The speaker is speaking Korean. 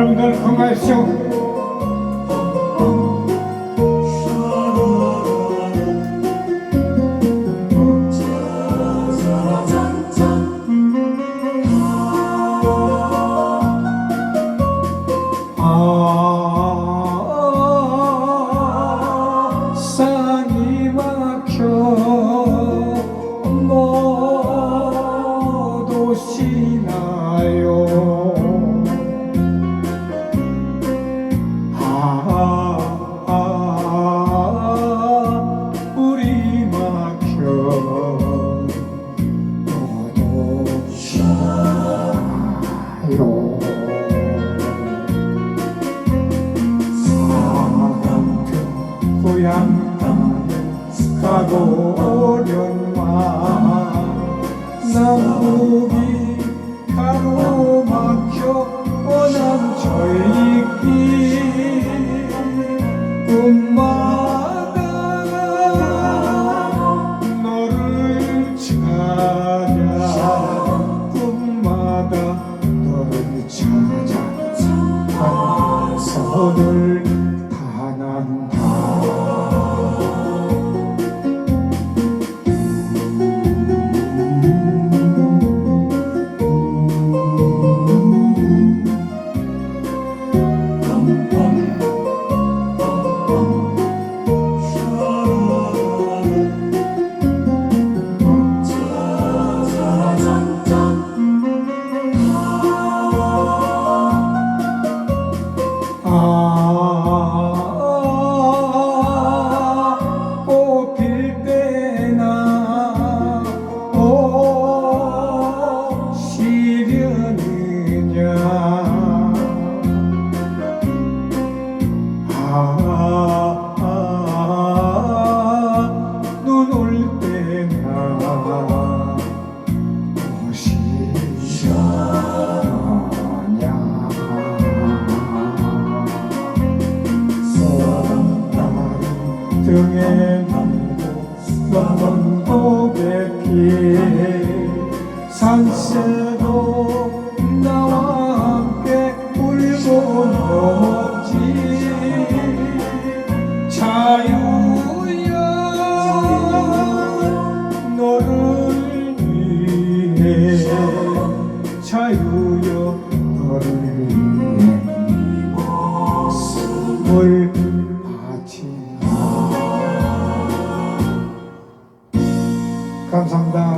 Рудольф Мальцюк 사랑은 고향 땅에 가보련마 남북이 가로막혀 원한 저익기 꿈마다 너를 찾아 꿈마다 너를 찾아 손을 등에 남고 넘은 고백기 산새도 나와 함께 울고 넘었지 자유야 너를 위해 자유여 너를 위해 목숨을 감사합니다